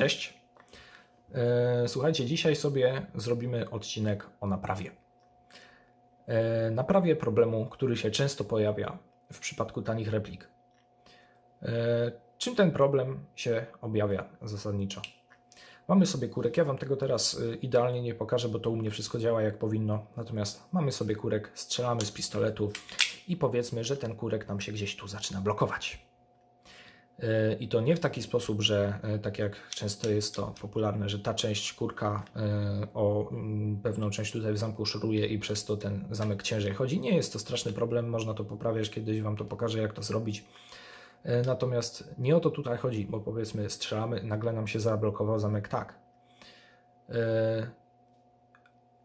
Cześć. E, Słuchajcie, dzisiaj sobie zrobimy odcinek o naprawie. E, Naprawie problemu, który się często pojawia w przypadku tanich replik. E, Czym ten problem się objawia zasadniczo? Mamy sobie kurek. Ja Wam tego teraz idealnie nie pokażę, bo to u mnie wszystko działa jak powinno. Natomiast mamy sobie kurek, strzelamy z pistoletu i powiedzmy, że ten kurek nam się gdzieś tu zaczyna blokować. I to nie w taki sposób, że y, tak jak często jest to popularne, że ta część kurka y, o mm, pewną część tutaj w zamku szuruje i przez to ten zamek ciężej chodzi. Nie jest to straszny problem, można to poprawiać, kiedyś Wam to pokażę, jak to zrobić. Y, Natomiast nie o to tutaj chodzi, bo powiedzmy strzelamy, nagle nam się zablokował zamek tak.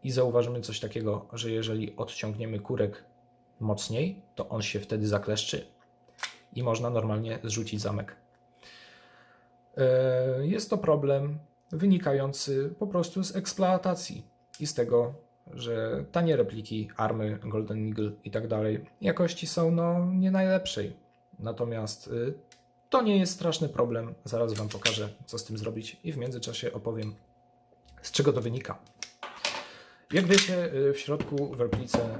I zauważymy coś takiego, że jeżeli odciągniemy kurek mocniej, to on się wtedy zakleszczy i można normalnie zrzucić zamek. E, Jest to problem wynikający po prostu z eksploatacji i z tego, że tanie repliki army, Golden Eagle i tak dalej jakości są no nie najlepszej. Natomiast y, to nie jest straszny problem. Zaraz Wam pokażę, co z tym zrobić i w międzyczasie opowiem, z czego to wynika. Jak wiecie, y, w środku w replice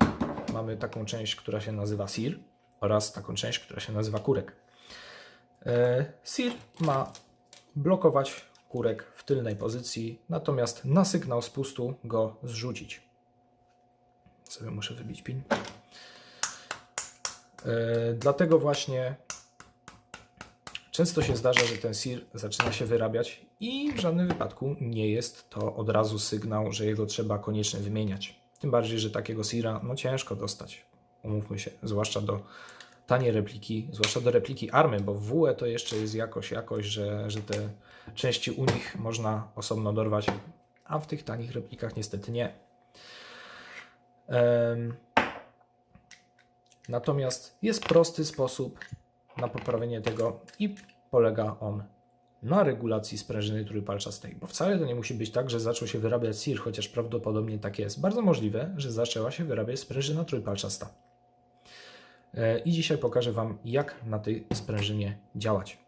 mamy taką część, która się nazywa SIR oraz taką część, która się nazywa kurek. E, SIR ma blokować kurek w tylnej pozycji, natomiast na sygnał spustu go zrzucić. Sobie muszę wybić pin. E, Dlatego właśnie często się zdarza, że ten SIR zaczyna się wyrabiać i w żadnym wypadku nie jest to od razu sygnał, że jego trzeba koniecznie wymieniać. Tym bardziej, że takiego SIRa no ciężko dostać. Umówmy się, zwłaszcza do taniej repliki, zwłaszcza do repliki army, bo w WE to jeszcze jest jakoś, jakoś że, że te części u nich można osobno dorwać, a w tych tanich replikach niestety nie. Natomiast jest prosty sposób na poprawienie tego i polega on na regulacji sprężyny trójpalczastej. Bo wcale to nie musi być tak, że zaczął się wyrabiać SIR, chociaż prawdopodobnie tak jest. Bardzo możliwe, że zaczęła się wyrabiać sprężyna trójpalczasta. E, I dzisiaj pokażę Wam, jak na tej sprężynie działać.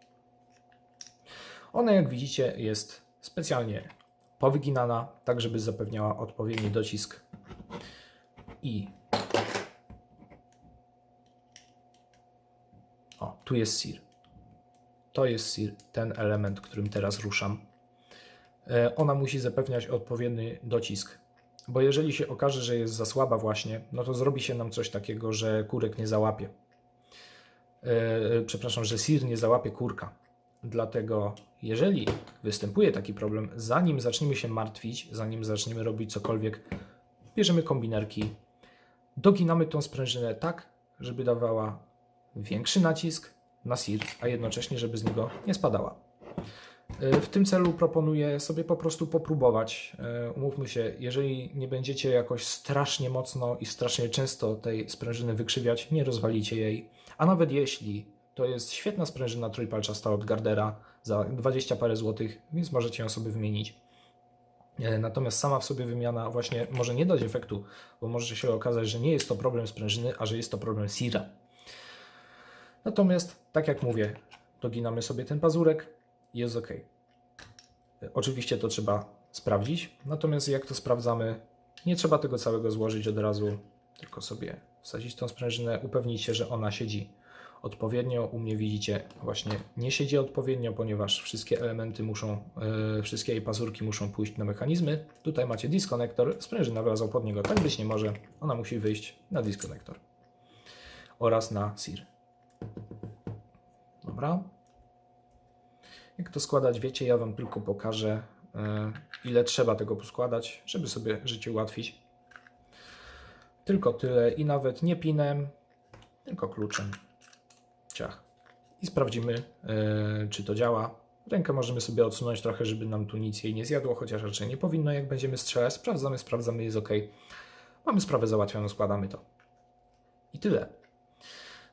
Ona, jak widzicie, jest specjalnie powyginana, tak żeby zapewniała odpowiedni docisk i O, tu jest SIR. To jest SIR, ten element, którym teraz ruszam. E, Ona musi zapewniać odpowiedni docisk, bo jeżeli się okaże, że jest za słaba właśnie, no to zrobi się nam coś takiego, że kurek nie załapie. E, Przepraszam, że SIR nie załapie kurka. Dlatego, jeżeli występuje taki problem, zanim zaczniemy się martwić, zanim zaczniemy robić cokolwiek, bierzemy kombinerki, doginamy tą sprężynę tak, żeby dawała większy nacisk na SIR, a jednocześnie, żeby z niego nie spadała. Y, W tym celu proponuję sobie po prostu popróbować. Y, Umówmy się, jeżeli nie będziecie jakoś strasznie mocno i strasznie często tej sprężyny wykrzywiać, nie rozwalicie jej. A nawet jeśli to jest świetna sprężyna trójpalczasta od Gardera za 20 parę złotych, więc możecie ją sobie wymienić. E, Natomiast sama w sobie wymiana właśnie może nie dać efektu, bo może się okazać, że nie jest to problem sprężyny, a że jest to problem SIRa. Natomiast, tak jak mówię, doginamy sobie ten pazurek jest ok. Oczywiście to trzeba sprawdzić, natomiast jak to sprawdzamy, nie trzeba tego całego złożyć od razu, tylko sobie wsadzić tą sprężynę, upewnić się, że ona siedzi odpowiednio. U mnie widzicie, właśnie nie siedzi odpowiednio, ponieważ wszystkie elementy muszą, yy, wszystkie jej pazurki muszą pójść na mechanizmy. Tutaj macie diskonektor, sprężyna wlazła pod niego, tak być nie może, ona musi wyjść na diskonektor oraz na SIR. Dobra. Jak to składać, wiecie, ja Wam tylko pokażę, e, ile trzeba tego poskładać, żeby sobie życie ułatwić. Tylko tyle i nawet nie pinem, tylko kluczem. Ciach. I sprawdzimy, e, czy to działa. Rękę możemy sobie odsunąć trochę, żeby nam tu nic jej nie zjadło, chociaż raczej nie powinno, jak będziemy strzelać. Sprawdzamy, sprawdzamy, jest ok. Mamy sprawę załatwioną, składamy to. I tyle.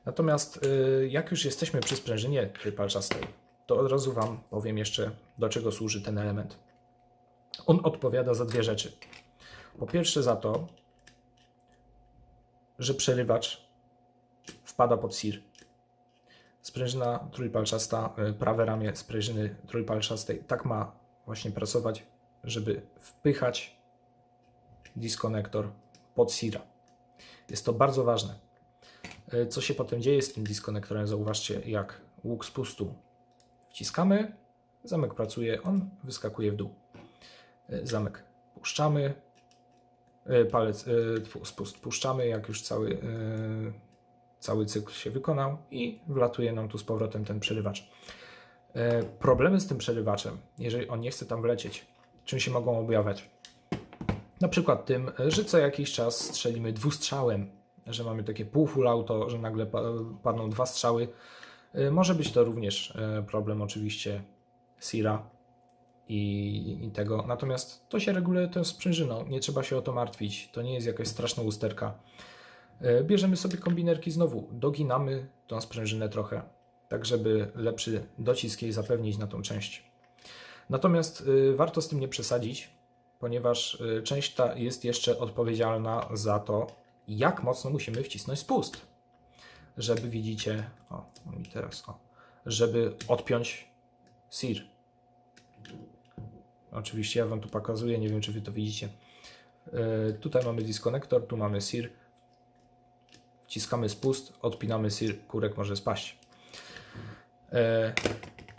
Natomiast y, jak już jesteśmy przy sprężynie trójpalczastej, to od razu Wam powiem jeszcze, do czego służy ten element. On odpowiada za dwie rzeczy. Po pierwsze za to, że przerywacz wpada pod SIR. Sprężyna trójpalczasta, y, prawe ramię sprężyny trójpalczastej tak ma właśnie pracować, żeby wpychać diskonektor pod Sira. Jest to bardzo ważne. E, Co się potem dzieje z tym diskonektorem? Zauważcie, jak łuk spustu wciskamy, zamek pracuje, on wyskakuje w dół. E, Zamek puszczamy, e, palec, e, spust puszczamy, jak już cały, cały cykl się wykonał i wlatuje nam tu z powrotem ten przerywacz. Problemy z tym przerywaczem, jeżeli on nie chce tam wlecieć, czym się mogą objawiać? Na przykład tym, że co jakiś czas strzelimy dwustrzałem, że mamy takie pół full auto, że nagle pa- padną dwa strzały. Y, Może być to również e, problem oczywiście Sira i, i tego. Natomiast to się reguluje to sprężyną, nie trzeba się o to martwić. To nie jest jakaś straszna usterka. E, Bierzemy sobie kombinerki znowu, doginamy tą sprężynę trochę, tak żeby lepszy docisk jej zapewnić na tą część. Natomiast warto z tym nie przesadzić, ponieważ część ta jest jeszcze odpowiedzialna za to, jak mocno musimy wcisnąć spust, żeby widzicie, o, i teraz, o, żeby odpiąć SIR. Oczywiście ja Wam tu pokazuję, nie wiem czy Wy to widzicie. Y, Tutaj mamy diskonektor, tu mamy SIR. Wciskamy spust, odpinamy SIR, kurek może spaść. E,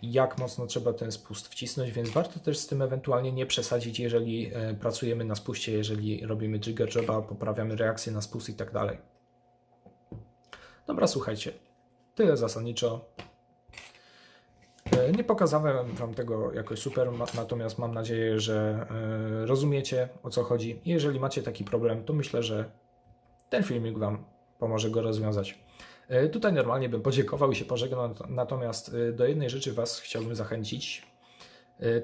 jak mocno trzeba ten spust wcisnąć, więc warto też z tym ewentualnie nie przesadzić, jeżeli e, pracujemy na spuście, jeżeli robimy trigger joba, poprawiamy reakcję na spust i tak dalej. Dobra, słuchajcie, tyle zasadniczo. E, Nie pokazałem Wam tego jakoś super, natomiast mam nadzieję, że e, rozumiecie o co chodzi. Jeżeli macie taki problem, to myślę, że ten filmik Wam pomoże go rozwiązać. E, Tutaj normalnie bym podziękował i się pożegnał, natomiast do jednej rzeczy Was chciałbym zachęcić.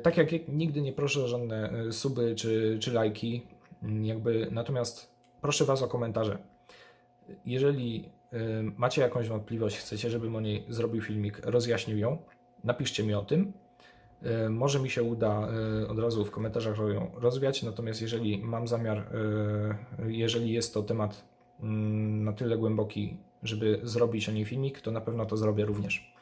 Tak jak nigdy nie proszę o żadne suby czy, czy lajki, jakby, natomiast proszę Was o komentarze. Jeżeli e, macie jakąś wątpliwość, chcecie, żebym o niej zrobił filmik, rozjaśnił ją, napiszcie mi o tym. E, Może mi się uda e, od razu w komentarzach ją rozwiać, natomiast jeżeli mam zamiar, jeżeli jest to temat mm, na tyle głęboki, żeby zrobić o niej filmik, to na pewno to zrobię również.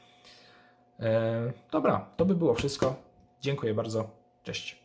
Dobra, to by było wszystko. Dziękuję bardzo. Cześć.